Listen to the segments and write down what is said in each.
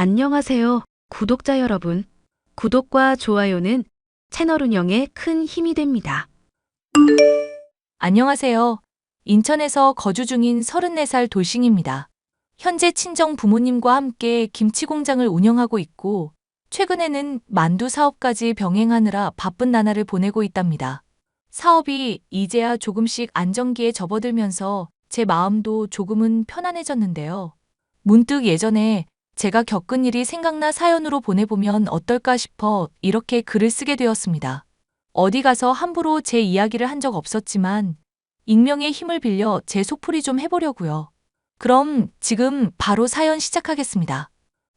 안녕하세요, 구독자 여러분. 구독과 좋아요는 채널 운영에 큰 힘이 됩니다. 안녕하세요. 인천에서 거주 중인 34살 돌싱입니다. 현재 친정 부모님과 함께 김치 공장을 운영하고 있고, 최근에는 만두 사업까지 병행하느라 바쁜 나날을 보내고 있답니다. 사업이 이제야 조금씩 안정기에 접어들면서 제 마음도 조금은 편안해졌는데요. 문득 예전에 제가 겪은 일이 생각나 사연으로 보내보면 어떨까 싶어 이렇게 글을 쓰게 되었습니다. 어디 가서 함부로 제 이야기를 한 적 없었지만 익명의 힘을 빌려 제 속풀이 좀 해보려고요. 그럼 지금 바로 사연 시작하겠습니다.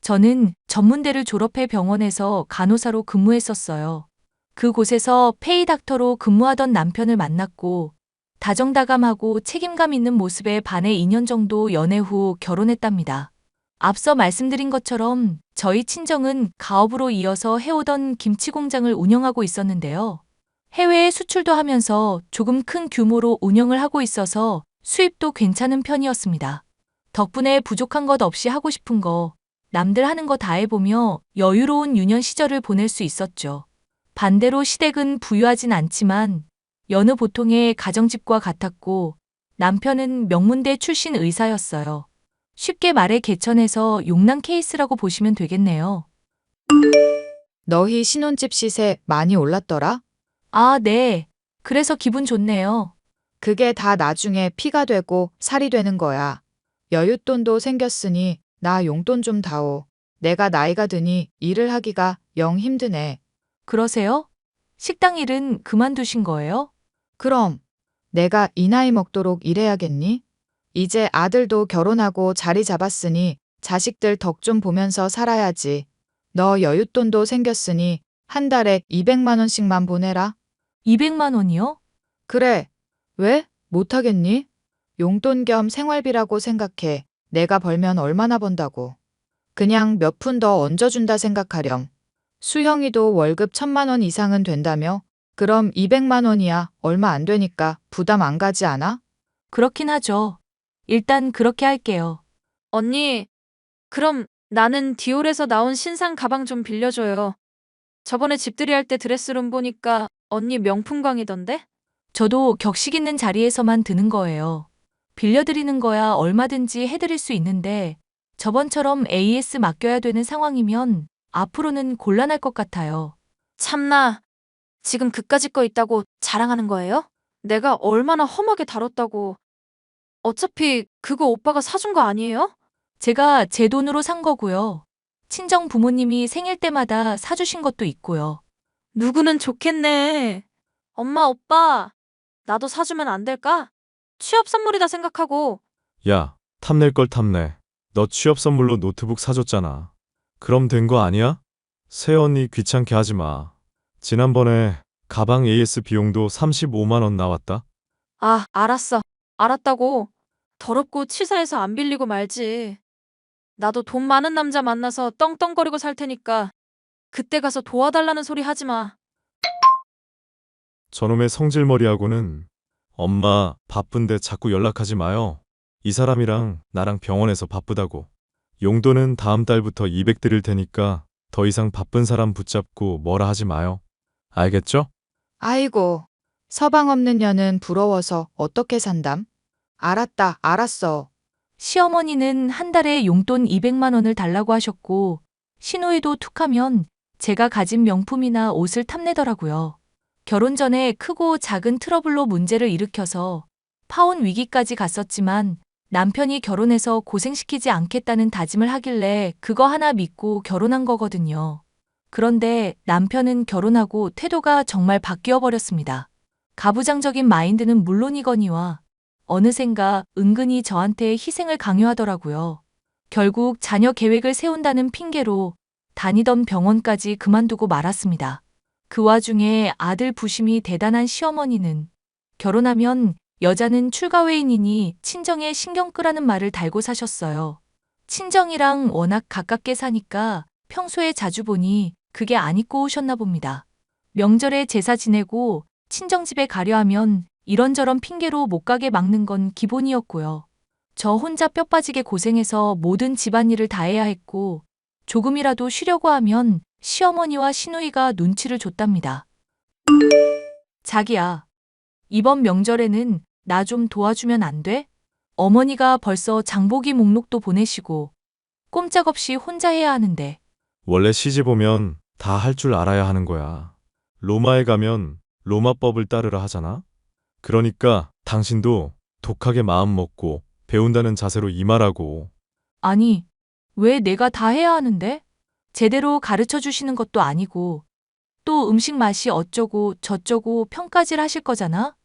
저는 전문대를 졸업해 병원에서 간호사로 근무했었어요. 그곳에서 페이닥터로 근무하던 남편을 만났고 다정다감하고 책임감 있는 모습에 반해 2년 정도 연애 후 결혼했답니다. 앞서 말씀드린 것처럼 저희 친정은 가업으로 이어서 해오던 김치 공장을 운영하고 있었는데요. 해외에 수출도 하면서 조금 큰 규모로 운영을 하고 있어서 수입도 괜찮은 편이었습니다. 덕분에 부족한 것 없이 하고 싶은 거, 남들 하는 거 다 해보며 여유로운 유년 시절을 보낼 수 있었죠. 반대로 시댁은 부유하진 않지만 여느 보통의 가정집과 같았고 남편은 명문대 출신 의사였어요. 쉽게 말해 개천에서 용난 케이스라고 보시면 되겠네요. 너희 신혼집 시세 많이 올랐더라? 아, 네. 그래서 기분 좋네요. 그게 다 나중에 피가 되고 살이 되는 거야. 여윳돈도 생겼으니 나 용돈 좀 다오. 내가 나이가 드니 일을 하기가 영 힘드네. 그러세요? 식당 일은 그만두신 거예요? 그럼 내가 이 나이 먹도록 일해야겠니? 이제 아들도 결혼하고 자리 잡았으니 자식들 덕 좀 보면서 살아야지. 너 여윳돈도 생겼으니 한 달에 200만 원씩만 보내라. 200만 원이요? 그래. 왜? 못하겠니? 용돈 겸 생활비라고 생각해. 내가 벌면 얼마나 번다고. 그냥 몇 푼 더 얹어준다 생각하렴. 수형이도 월급 천만 원 이상은 된다며? 그럼 200만 원이야. 얼마 안 되니까 부담 안 가지 않아? 그렇긴 하죠. 일단 그렇게 할게요. 언니, 그럼 나는 디올에서 나온 신상 가방 좀 빌려줘요. 저번에 집들이 할 때 드레스룸 보니까 언니 명품광이던데? 저도 격식 있는 자리에서만 드는 거예요. 빌려드리는 거야 얼마든지 해드릴 수 있는데 저번처럼 AS 맡겨야 되는 상황이면 앞으로는 곤란할 것 같아요. 참나, 지금 그까짓 거 있다고 자랑하는 거예요? 내가 얼마나 험하게 다뤘다고. 어차피 그거 오빠가 사준 거 아니에요? 제가 제 돈으로 산 거고요. 친정 부모님이 생일 때마다 사주신 것도 있고요. 누구는 좋겠네. 엄마, 오빠, 나도 사주면 안 될까? 취업 선물이다 생각하고. 야, 탐낼 걸 탐내. 너 취업 선물로 노트북 사줬잖아. 그럼 된 거 아니야? 새 언니 귀찮게 하지 마. 지난번에 가방 AS 비용도 35만 원 나왔다. 아, 알았어. 알았다고. 더럽고 치사해서 안 빌리고 말지. 나도 돈 많은 남자 만나서 떵떵거리고 살 테니까 그때 가서 도와달라는 소리 하지 마. 저놈의 성질머리하고는 엄마 바쁜데 자꾸 연락하지 마요. 이 사람이랑 나랑 병원에서 바쁘다고. 용돈은 다음 달부터 200 드릴 테니까 더 이상 바쁜 사람 붙잡고 뭐라 하지 마요. 알겠죠? 아이고. 서방 없는 년은 부러워서 어떻게 산담? 알았다, 알았어. 시어머니는 한 달에 용돈 200만 원을 달라고 하셨고 신우이도 툭하면 제가 가진 명품이나 옷을 탐내더라고요. 결혼 전에 크고 작은 트러블로 문제를 일으켜서 파혼 위기까지 갔었지만 남편이 결혼해서 고생시키지 않겠다는 다짐을 하길래 그거 하나 믿고 결혼한 거거든요. 그런데 남편은 결혼하고 태도가 정말 바뀌어 버렸습니다. 가부장적인 마인드는 물론이거니와 어느샌가 은근히 저한테 희생을 강요하더라고요. 결국 자녀 계획을 세운다는 핑계로 다니던 병원까지 그만두고 말았습니다. 그 와중에 아들 부심이 대단한 시어머니는 결혼하면 여자는 출가회인이니 친정에 신경 끄라는 말을 달고 사셨어요. 친정이랑 워낙 가깝게 사니까 평소에 자주 보니 그게 안 입고 오셨나 봅니다. 명절에 제사 지내고 친정집에 가려 하면 이런저런 핑계로 못 가게 막는 건 기본이었고요. 저 혼자 뼈 빠지게 고생해서 모든 집안일을 다 해야 했고 조금이라도 쉬려고 하면 시어머니와 시누이가 눈치를 줬답니다. 자기야, 이번 명절에는 나 좀 도와주면 안 돼? 어머니가 벌써 장보기 목록도 보내시고 꼼짝없이 혼자 해야 하는데 원래 시집 오면 다 할 줄 알아야 하는 거야. 로마에 가면 로마법을 따르라 하잖아? 그러니까 당신도 독하게 마음 먹고 배운다는 자세로 임하라고. 아니, 왜 내가 다 해야 하는데? 제대로 가르쳐 주시는 것도 아니고, 또 음식 맛이 어쩌고 저쩌고 평가질 하실 거잖아?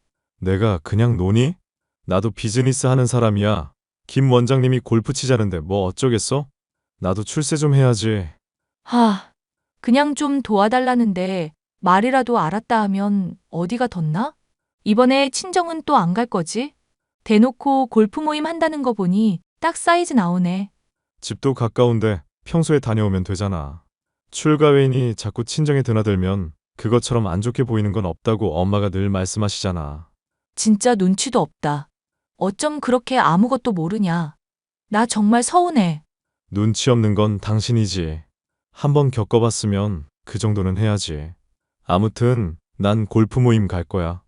내가 그냥 노니? 나도 비즈니스 하는 사람이야. 김 원장님이 골프 치자는데 뭐 어쩌겠어? 나도 출세 좀 해야지. 하, 그냥 좀 도와달라는데 말이라도 알았다 하면 어디가 덧나? 이번에 친정은 또 안 갈 거지? 대놓고 골프 모임 한다는 거 보니 딱 사이즈 나오네. 집도 가까운데 평소에 다녀오면 되잖아. 출가회인이 자꾸 친정에 드나들면 그것처럼 안 좋게 보이는 건 없다고 엄마가 늘 말씀하시잖아. 진짜 눈치도 없다. 어쩜 그렇게 아무것도 모르냐. 나 정말 서운해. 눈치 없는 건 당신이지. 한번 겪어봤으면 그 정도는 해야지. 아무튼 난 골프 모임 갈 거야.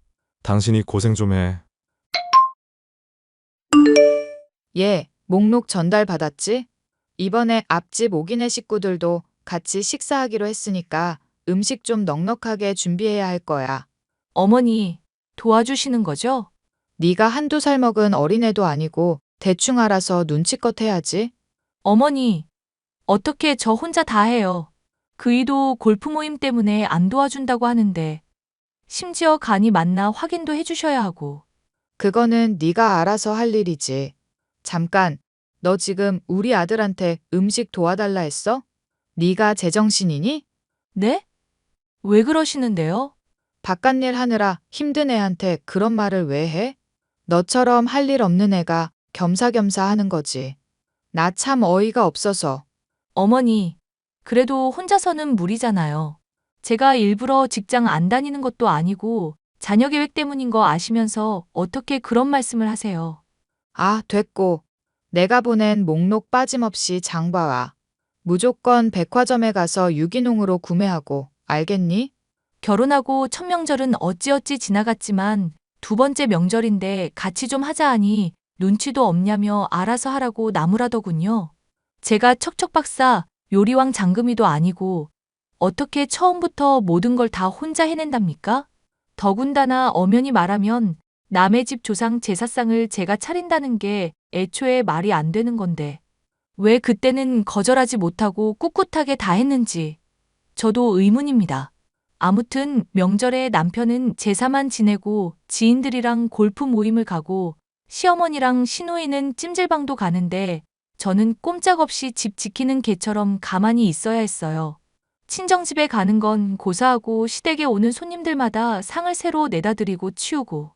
당신이 고생 좀 해. 예, 목록 전달 받았지? 이번에 앞집 오기네 식구들도 같이 식사하기로 했으니까 음식 좀 넉넉하게 준비해야 할 거야. 어머니, 도와주시는 거죠? 네가 한두 살 먹은 어린애도 아니고 대충 알아서 눈치껏 해야지. 어머니, 어떻게 저 혼자 다 해요? 그이도 골프 모임 때문에 안 도와준다고 하는데, 심지어 간이 맞나 확인도 해주셔야 하고. 그거는 네가 알아서 할 일이지. 잠깐, 너 지금 우리 아들한테 음식 도와달라 했어? 네가 제정신이니? 네? 왜 그러시는데요? 바깥일 하느라 힘든 애한테 그런 말을 왜 해? 너처럼 할 일 없는 애가 겸사겸사 하는 거지. 나 참 어이가 없어서. 어머니, 그래도 혼자서는 무리잖아요. 제가 일부러 직장 안 다니는 것도 아니고, 자녀 계획 때문인 거 아시면서 어떻게 그런 말씀을 하세요? 아, 됐고. 내가 보낸 목록 빠짐없이 장봐와. 무조건 백화점에 가서 유기농으로 구매하고, 알겠니? 결혼하고 첫 명절은 어찌어찌 지나갔지만 두 번째 명절인데 같이 좀 하자 하니 눈치도 없냐며 알아서 하라고 나무라더군요. 제가 척척 박사 요리왕 장금이도 아니고 어떻게 처음부터 모든 걸 다 혼자 해낸답니까? 더군다나 엄연히 말하면 남의 집 조상 제사상을 제가 차린다는 게 애초에 말이 안 되는 건데 왜 그때는 거절하지 못하고 꿋꿋하게 다 했는지 저도 의문입니다. 아무튼 명절에 남편은 제사만 지내고 지인들이랑 골프 모임을 가고 시어머니랑 시누이는 찜질방도 가는데 저는 꼼짝없이 집 지키는 개처럼 가만히 있어야 했어요. 친정집에 가는 건 고사하고 시댁에 오는 손님들마다 상을 새로 내다 드리고 치우고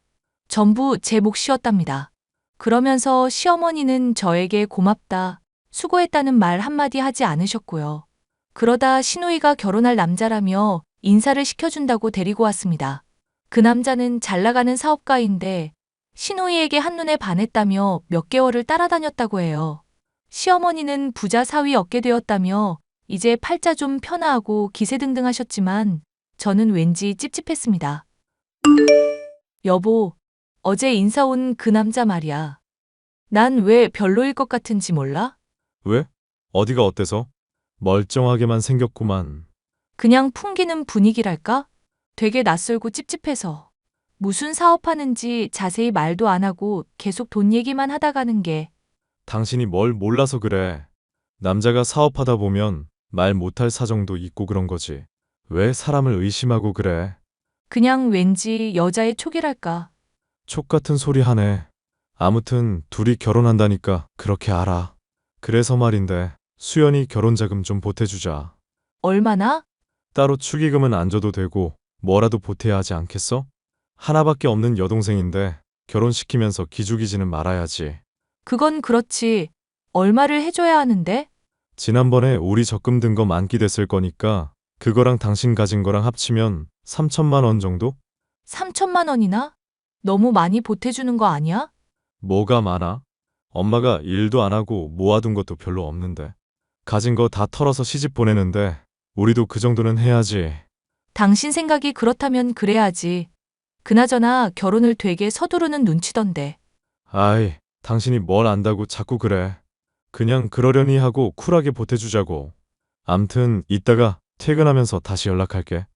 전부 제 몫이었답니다. 그러면서 시어머니는 저에게 고맙다, 수고했다는 말 한마디 하지 않으셨고요. 그러다 시누이가 결혼할 남자라며 인사를 시켜준다고 데리고 왔습니다. 그 남자는 잘 나가는 사업가인데 시누이에게 한눈에 반했다며 몇 개월을 따라다녔다고 해요. 시어머니는 부자 사위 얻게 되었다며 이제 팔자 좀 편하고 기세 등등 하셨지만 저는 왠지 찝찝했습니다. 여보, 어제 인사 온 그 남자 말이야. 난 왜 별로일 것 같은지 몰라? 왜? 어디가 어때서? 멀쩡하게만 생겼구만. 그냥 풍기는 분위기랄까? 되게 낯설고 찝찝해서. 무슨 사업하는지 자세히 말도 안 하고 계속 돈 얘기만 하다 가는 게 당신이 뭘 몰라서 그래. 남자가 사업하다 보면 말 못할 사정도 있고 그런 거지. 왜 사람을 의심하고 그래? 그냥 왠지 여자의 촉이랄까. 촉 같은 소리 하네. 아무튼 둘이 결혼한다니까 그렇게 알아. 그래서 말인데 수연이 결혼 자금 좀 보태주자. 얼마나? 따로 축의금은 안 줘도 되고 뭐라도 보태야 하지 않겠어? 하나밖에 없는 여동생인데 결혼시키면서 기죽이지는 말아야지. 그건 그렇지. 얼마를 해줘야 하는데? 지난번에 우리 적금 든 거 만기 됐을 거니까 그거랑 당신 가진 거랑 합치면 3천만 원 정도? 3천만 원이나? 너무 많이 보태주는 거 아니야? 뭐가 많아? 엄마가 일도 안 하고 모아둔 것도 별로 없는데. 가진 거 다 털어서 시집 보내는데 우리도 그 정도는 해야지. 당신 생각이 그렇다면 그래야지. 그나저나 결혼을 되게 서두르는 눈치던데. 아이, 당신이 뭘 안다고 자꾸 그래. 그냥 그러려니 하고 쿨하게 보태주자고. 암튼 이따가 퇴근하면서 다시 연락할게.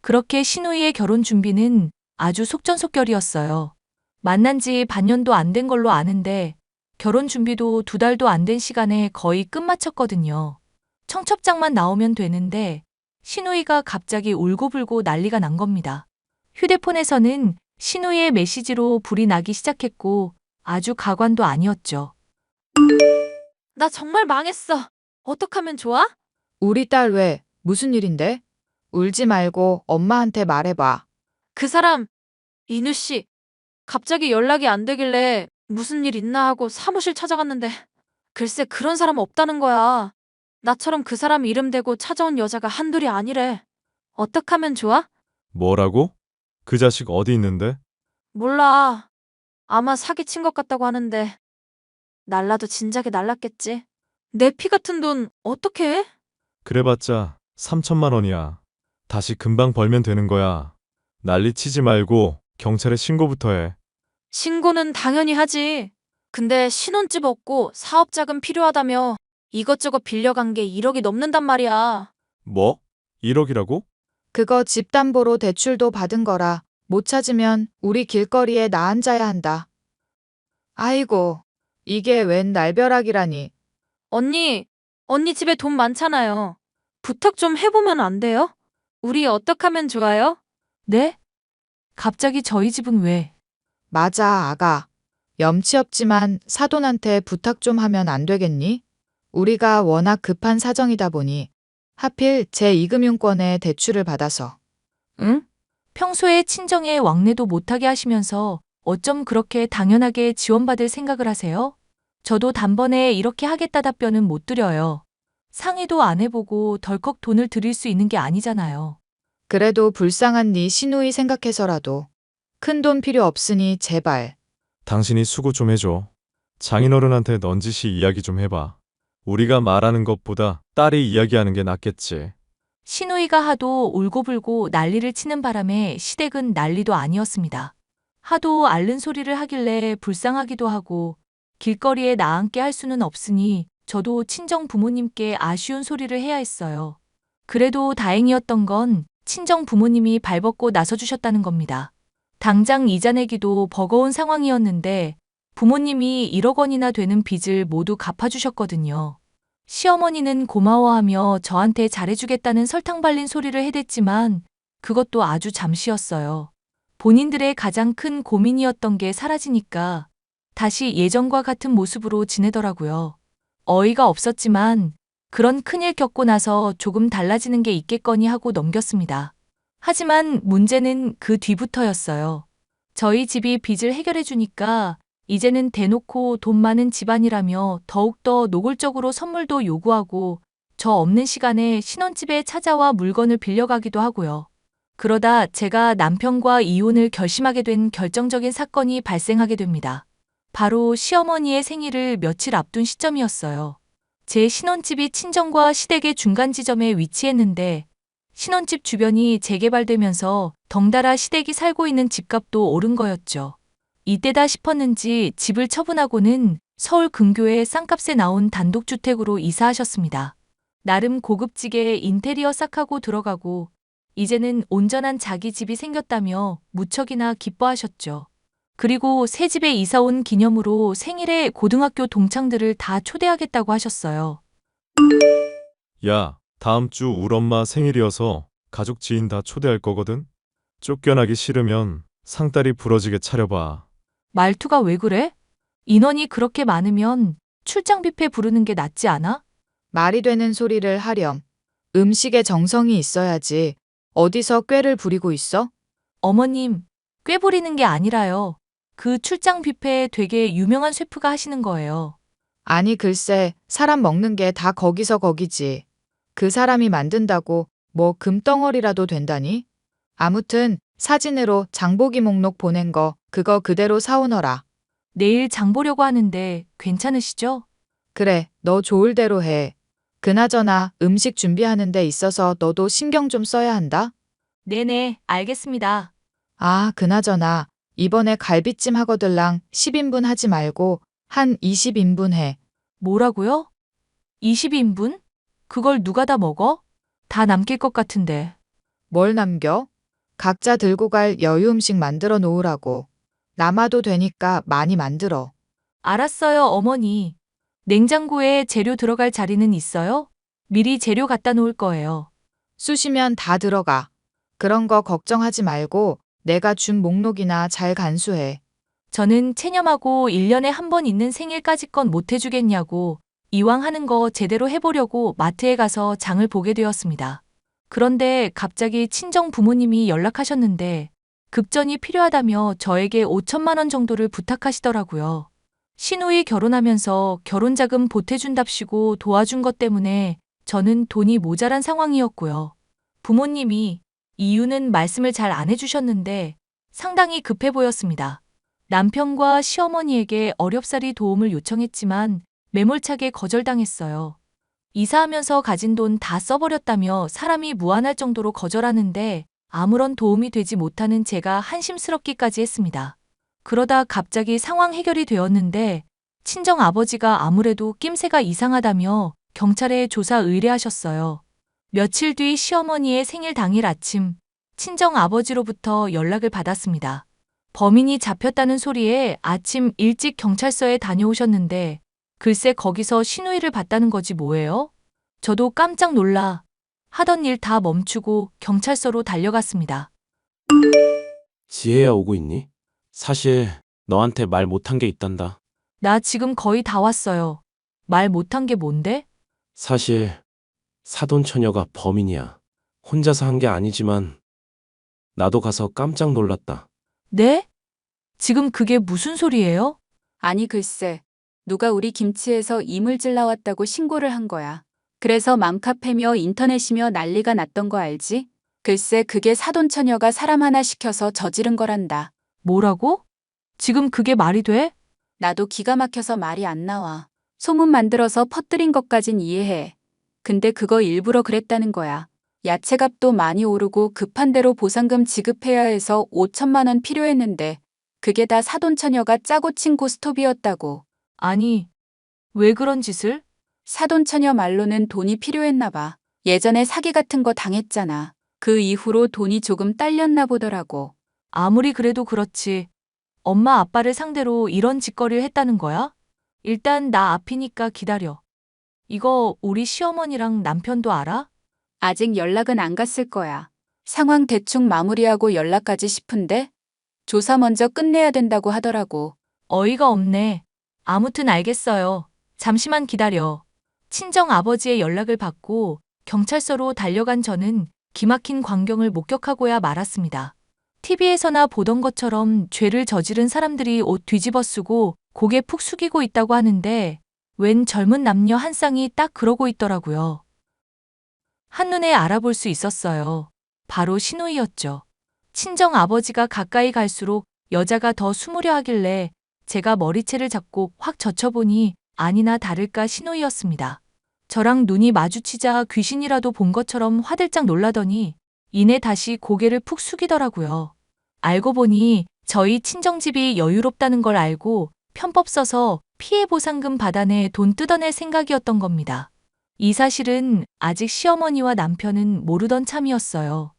그렇게 신우이의 결혼 준비는 아주 속전속결이었어요. 만난 지 반년도 안 된 걸로 아는데 결혼 준비도 두 달도 안 된 시간에 거의 끝마쳤거든요. 청첩장만 나오면 되는데 신우이가 갑자기 울고불고 난리가 난 겁니다. 휴대폰에서는 신우이의 메시지로 불이 나기 시작했고 아주 가관도 아니었죠. 나 정말 망했어. 어떡하면 좋아? 우리 딸 왜? 무슨 일인데? 울지 말고 엄마한테 말해봐. 그 사람, 이누 씨. 갑자기 연락이 안 되길래 무슨 일 있나 하고 사무실 찾아갔는데 글쎄 그런 사람 없다는 거야. 나처럼 그 사람 이름 대고 찾아온 여자가 한둘이 아니래. 어떡하면 좋아? 뭐라고? 그 자식 어디 있는데? 몰라. 아마 사기친 것 같다고 하는데 날라도 진작에 날랐겠지. 내 피 같은 돈 어떻게 해? 그래봤자 3천만 원이야. 다시 금방 벌면 되는 거야. 난리 치지 말고 경찰에 신고부터 해. 신고는 당연히 하지. 근데 신혼집 없고 사업 자금 필요하다며 이것저것 빌려간 게 1억이 넘는단 말이야. 뭐? 1억이라고? 그거 집담보로 대출도 받은 거라 못 찾으면 우리 길거리에 나 앉아야 한다. 아이고, 이게 웬 날벼락이라니. 언니, 언니 집에 돈 많잖아요. 부탁 좀 해보면 안 돼요? 우리 어떡하면 좋아요? 네? 갑자기 저희 집은 왜? 맞아, 아가. 염치 없지만 사돈한테 부탁 좀 하면 안 되겠니? 우리가 워낙 급한 사정이다 보니 하필 제2금융권에 대출을 받아서. 응? 평소에 친정에 왕래도 못하게 하시면서 어쩜 그렇게 당연하게 지원받을 생각을 하세요? 저도 단번에 이렇게 하겠다 답변은 못 드려요. 상의도 안 해보고 덜컥 돈을 드릴 수 있는 게 아니잖아요. 그래도 불쌍한 네 시누이 생각해서라도 큰 돈 필요 없으니 제발. 당신이 수고 좀 해줘. 장인어른한테 넌지시 이야기 좀 해봐. 우리가 말하는 것보다 딸이 이야기하는 게 낫겠지. 신우이가 하도 울고불고 난리를 치는 바람에 시댁은 난리도 아니었습니다. 하도 앓는 소리를 하길래 불쌍하기도 하고 길거리에 나앉게 할 수는 없으니 저도 친정 부모님께 아쉬운 소리를 해야 했어요. 그래도 다행이었던 건 친정 부모님이 발벗고 나서주셨다는 겁니다. 당장 이자 내기도 버거운 상황이었는데 부모님이 1억 원이나 되는 빚을 모두 갚아주셨거든요. 시어머니는 고마워하며 저한테 잘해주겠다는 설탕 발린 소리를 해댔지만 그것도 아주 잠시였어요. 본인들의 가장 큰 고민이었던 게 사라지니까 다시 예전과 같은 모습으로 지내더라고요. 어이가 없었지만 그런 큰일 겪고 나서 조금 달라지는 게 있겠거니 하고 넘겼습니다. 하지만 문제는 그 뒤부터였어요. 저희 집이 빚을 해결해 주니까 이제는 대놓고 돈 많은 집안이라며 더욱더 노골적으로 선물도 요구하고 저 없는 시간에 신혼집에 찾아와 물건을 빌려가기도 하고요. 그러다 제가 남편과 이혼을 결심하게 된 결정적인 사건이 발생하게 됩니다. 바로 시어머니의 생일을 며칠 앞둔 시점이었어요. 제 신혼집이 친정과 시댁의 중간 지점에 위치했는데 신혼집 주변이 재개발되면서 덩달아 시댁이 살고 있는 집값도 오른 거였죠. 이때다 싶었는지 집을 처분하고는 서울 근교의 쌍값에 나온 단독주택으로 이사하셨습니다. 나름 고급지게 인테리어 싹 하고 들어가고 이제는 온전한 자기 집이 생겼다며 무척이나 기뻐하셨죠. 그리고 새 집에 이사 온 기념으로 생일에 고등학교 동창들을 다 초대하겠다고 하셨어요. 야, 다음 주울 엄마 생일이어서 가족 지인 다 초대할 거거든? 쫓겨나기 싫으면 상다리 부러지게 차려봐. 말투가 왜 그래? 인원이 그렇게 많으면 출장 뷔페 부르는 게 낫지 않아? 말이 되는 소리를 하렴. 음식에 정성이 있어야지. 어디서 꾀를 부리고 있어? 어머님, 꽤 부리는 게 아니라요. 그 출장 뷔페 되게 유명한 셰프가 하시는 거예요. 아니 글쎄 사람 먹는 게 다 거기서 거기지. 그 사람이 만든다고 뭐 금덩어리라도 된다니? 아무튼 사진으로 장보기 목록 보낸 거 그거 그대로 사오너라. 내일 장 보려고 하는데 괜찮으시죠? 그래 너 좋을 대로 해. 그나저나 음식 준비하는 데 있어서 너도 신경 좀 써야 한다. 네네, 알겠습니다. 아, 그나저나 이번에 갈비찜 하거들랑 10인분 하지 말고 한 20인분 해. 뭐라고요? 20인분? 그걸 누가 다 먹어? 다 남길 것 같은데. 뭘 남겨? 각자 들고 갈 여유 음식 만들어 놓으라고. 남아도 되니까 많이 만들어. 알았어요, 어머니. 냉장고에 재료 들어갈 자리는 있어요? 미리 재료 갖다 놓을 거예요. 쑤시면 다 들어가. 그런 거 걱정하지 말고 내가 준 목록이나 잘 간수해. 저는 체념하고 1년에 한 번 있는 생일까지 건 못 해주겠냐고 이왕 하는 거 제대로 해보려고 마트에 가서 장을 보게 되었습니다. 그런데 갑자기 친정 부모님이 연락하셨는데 급전이 필요하다며 저에게 5천만 원 정도를 부탁하시더라고요. 신우이 결혼하면서 결혼자금 보태준답시고 도와준 것 때문에 저는 돈이 모자란 상황이었고요. 부모님이 이유는 말씀을 잘 안 해주셨는데 상당히 급해 보였습니다. 남편과 시어머니에게 어렵사리 도움을 요청했지만 매몰차게 거절당했어요. 이사하면서 가진 돈 다 써버렸다며 사람이 무안할 정도로 거절하는데 아무런 도움이 되지 못하는 제가 한심스럽기까지 했습니다. 그러다 갑자기 상황 해결이 되었는데 친정 아버지가 아무래도 낌새가 이상하다며 경찰에 조사 의뢰하셨어요. 며칠 뒤 시어머니의 생일 당일 아침 친정 아버지로부터 연락을 받았습니다. 범인이 잡혔다는 소리에 아침 일찍 경찰서에 다녀오셨는데 글쎄 거기서 신우이를 봤다는 거지 뭐예요? 저도 깜짝 놀라 하던 일 다 멈추고 경찰서로 달려갔습니다. 지혜야 오고 있니? 사실 너한테 말 못한 게 있단다. 나 지금 거의 다 왔어요. 말 못한 게 뭔데? 사실 사돈 처녀가 범인이야. 혼자서 한 게 아니지만 나도 가서 깜짝 놀랐다. 네? 지금 그게 무슨 소리예요? 아니 글쎄, 누가 우리 김치에서 이물질 나왔다고 신고를 한 거야. 그래서 맘카페며 인터넷이며 난리가 났던 거 알지? 글쎄 그게 사돈처녀가 사람 하나 시켜서 저지른 거란다. 뭐라고? 지금 그게 말이 돼? 나도 기가 막혀서 말이 안 나와. 소문 만들어서 퍼뜨린 것까진 이해해. 근데 그거 일부러 그랬다는 거야. 야채값도 많이 오르고 급한 대로 보상금 지급해야 해서 5천만 원 필요했는데 그게 다 사돈처녀가 짜고 친 고스톱이었다고. 아니, 왜 그런 짓을? 사돈처녀 말로는 돈이 필요했나 봐. 예전에 사기 같은 거 당했잖아. 그 이후로 돈이 조금 딸렸나 보더라고. 아무리 그래도 그렇지. 엄마 아빠를 상대로 이런 짓거리를 했다는 거야? 일단 나 앞이니까 기다려. 이거 우리 시어머니랑 남편도 알아? 아직 연락은 안 갔을 거야. 상황 대충 마무리하고 연락가지 싶은데 조사 먼저 끝내야 된다고 하더라고. 어이가 없네. 아무튼 알겠어요. 잠시만 기다려. 친정 아버지의 연락을 받고 경찰서로 달려간 저는 기막힌 광경을 목격하고야 말았습니다. TV에서나 보던 것처럼 죄를 저지른 사람들이 옷 뒤집어 쓰고 고개 푹 숙이고 있다고 하는데 웬 젊은 남녀 한 쌍이 딱 그러고 있더라고요. 한눈에 알아볼 수 있었어요. 바로 신우이였죠. 친정 아버지가 가까이 갈수록 여자가 더 숨으려 하길래 제가 머리채를 잡고 확 젖혀보니 아니나 다를까 신우이였습니다. 저랑 눈이 마주치자 귀신이라도 본 것처럼 화들짝 놀라더니 이내 다시 고개를 푹 숙이더라고요. 알고 보니 저희 친정집이 여유롭다는 걸 알고 편법 써서 피해 보상금 받아내 돈 뜯어낼 생각이었던 겁니다. 이 사실은 아직 시어머니와 남편은 모르던 참이었어요.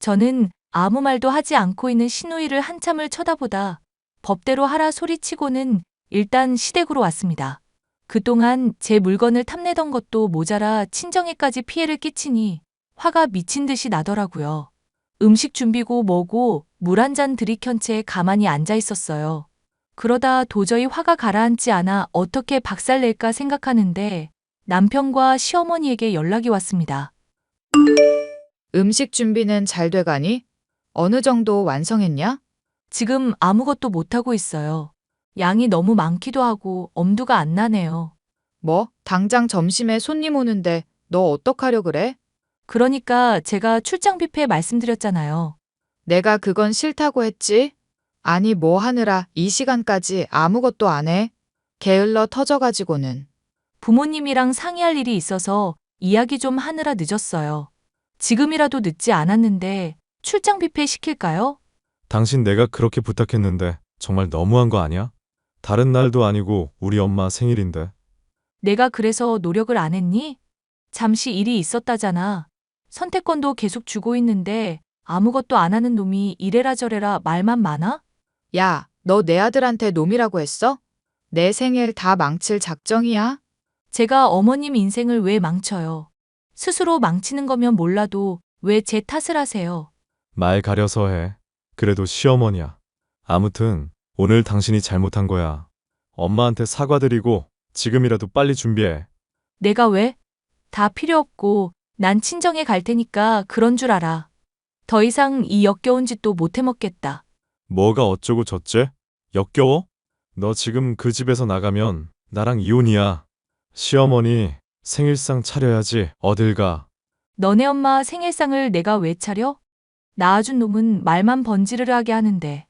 저는 아무 말도 하지 않고 있는 신우이를 한참을 쳐다보다 법대로 하라 소리치고는 일단 시댁으로 왔습니다. 그동안 제 물건을 탐내던 것도 모자라 친정에까지 피해를 끼치니 화가 미친 듯이 나더라고요. 음식 준비고 뭐고 물 한 잔 들이켠 채 가만히 앉아 있었어요. 그러다 도저히 화가 가라앉지 않아 어떻게 박살낼까 생각하는데 남편과 시어머니에게 연락이 왔습니다. 음식 준비는 잘 돼가니? 어느 정도 완성했냐? 지금 아무것도 못하고 있어요. 양이 너무 많기도 하고 엄두가 안 나네요. 뭐, 당장 점심에 손님 오는데 너 어떡하려 그래? 그러니까 제가 출장 뷔페 말씀드렸잖아요. 내가 그건 싫다고 했지? 아니, 뭐 하느라 이 시간까지 아무것도 안 해? 게을러 터져가지고는. 부모님이랑 상의할 일이 있어서 이야기 좀 하느라 늦었어요. 지금이라도 늦지 않았는데 출장 뷔페 시킬까요? 당신 내가 그렇게 부탁했는데 정말 너무한 거 아니야? 다른 날도 아니고 우리 엄마 생일인데. 내가 그래서 노력을 안 했니? 잠시 일이 있었다잖아. 선택권도 계속 주고 있는데 아무것도 안 하는 놈이 이래라 저래라 말만 많아? 야, 너 내 아들한테 놈이라고 했어? 내 생일 다 망칠 작정이야? 제가 어머님 인생을 왜 망쳐요? 스스로 망치는 거면 몰라도 왜 제 탓을 하세요? 말 가려서 해. 그래도 시어머니야. 아무튼 오늘 당신이 잘못한 거야. 엄마한테 사과드리고 지금이라도 빨리 준비해. 내가 왜? 다 필요 없고 난 친정에 갈 테니까 그런 줄 알아. 더 이상 이 역겨운 짓도 못 해먹겠다. 뭐가 어쩌고 저째? 역겨워? 너 지금 그 집에서 나가면 나랑 이혼이야. 시어머니 생일상 차려야지 어딜 가. 너네 엄마 생일상을 내가 왜 차려? 낳아준 놈은 말만 번지르르하게 하는데.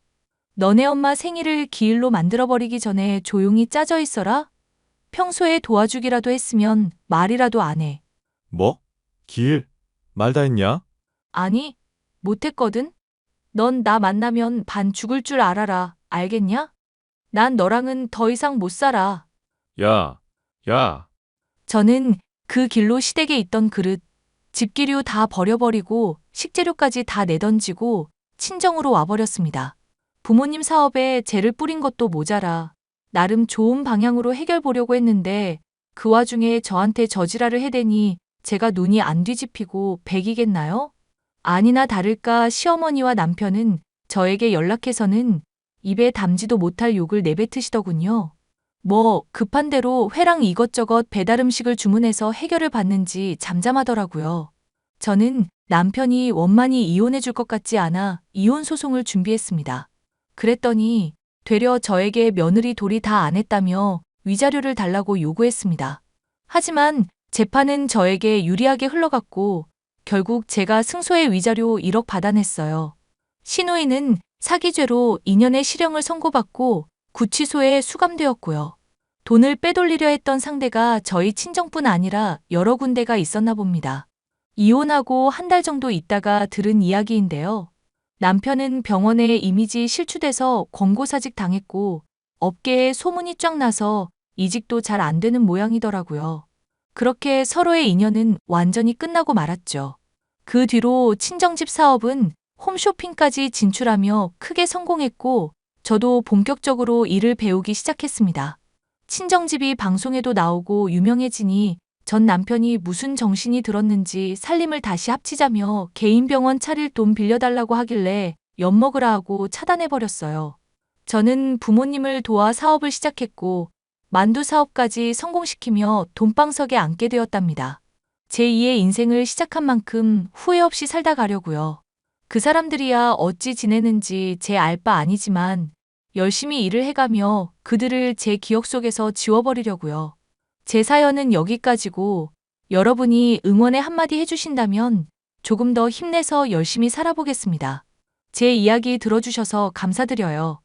너네 엄마 생일을 기일로 만들어버리기 전에 조용히 짜져 있어라? 평소에 도와주기라도 했으면 말이라도 안 해. 뭐? 길? 말 다 했냐? 아니, 못했거든? 넌 나 만나면 반 죽을 줄 알아라. 알겠냐? 난 너랑은 더 이상 못 살아. 야, 야. 저는 그 길로 시댁에 있던 그릇, 집기류 다 버려버리고 식재료까지 다 내던지고 친정으로 와버렸습니다. 부모님 사업에 재를 뿌린 것도 모자라 나름 좋은 방향으로 해결 보려고 했는데 그 와중에 저한테 저지랄을 해대니 제가 눈이 안 뒤집히고 백이겠나요? 아니나 다를까 시어머니와 남편은 저에게 연락해서는 입에 담지도 못할 욕을 내뱉으시더군요. 뭐 급한 대로 회랑 이것저것 배달 음식을 주문해서 해결을 받는지 잠잠하더라고요. 저는 남편이 원만히 이혼해 줄 것 같지 않아 이혼 소송을 준비했습니다. 그랬더니 되려 저에게 며느리 돌이 다 안 했다며 위자료를 달라고 요구했습니다. 하지만 재판은 저에게 유리하게 흘러갔고 결국 제가 승소의 위자료 1억 받아냈어요. 신우이는 사기죄로 2년의 실형을 선고받고 구치소에 수감되었고요. 돈을 빼돌리려 했던 상대가 저희 친정뿐 아니라 여러 군데가 있었나 봅니다. 이혼하고 한 달 정도 있다가 들은 이야기인데요. 남편은 병원에 이미지 실추돼서 권고사직 당했고 업계에 소문이 쫙 나서 이직도 잘 안 되는 모양이더라고요. 그렇게 서로의 인연은 완전히 끝나고 말았죠. 그 뒤로 친정집 사업은 홈쇼핑까지 진출하며 크게 성공했고 저도 본격적으로 일을 배우기 시작했습니다. 친정집이 방송에도 나오고 유명해지니 전 남편이 무슨 정신이 들었는지 살림을 다시 합치자며 개인 병원 차릴 돈 빌려달라고 하길래 엿먹으라 하고 차단해버렸어요. 저는 부모님을 도와 사업을 시작했고 만두 사업까지 성공시키며 돈방석에 앉게 되었답니다. 제2의 인생을 시작한 만큼 후회 없이 살다 가려고요. 그 사람들이야 어찌 지내는지 제 알 바 아니지만 열심히 일을 해가며 그들을 제 기억 속에서 지워버리려고요. 제 사연은 여기까지고 여러분이 응원의 한마디 해주신다면 조금 더 힘내서 열심히 살아보겠습니다. 제 이야기 들어주셔서 감사드려요.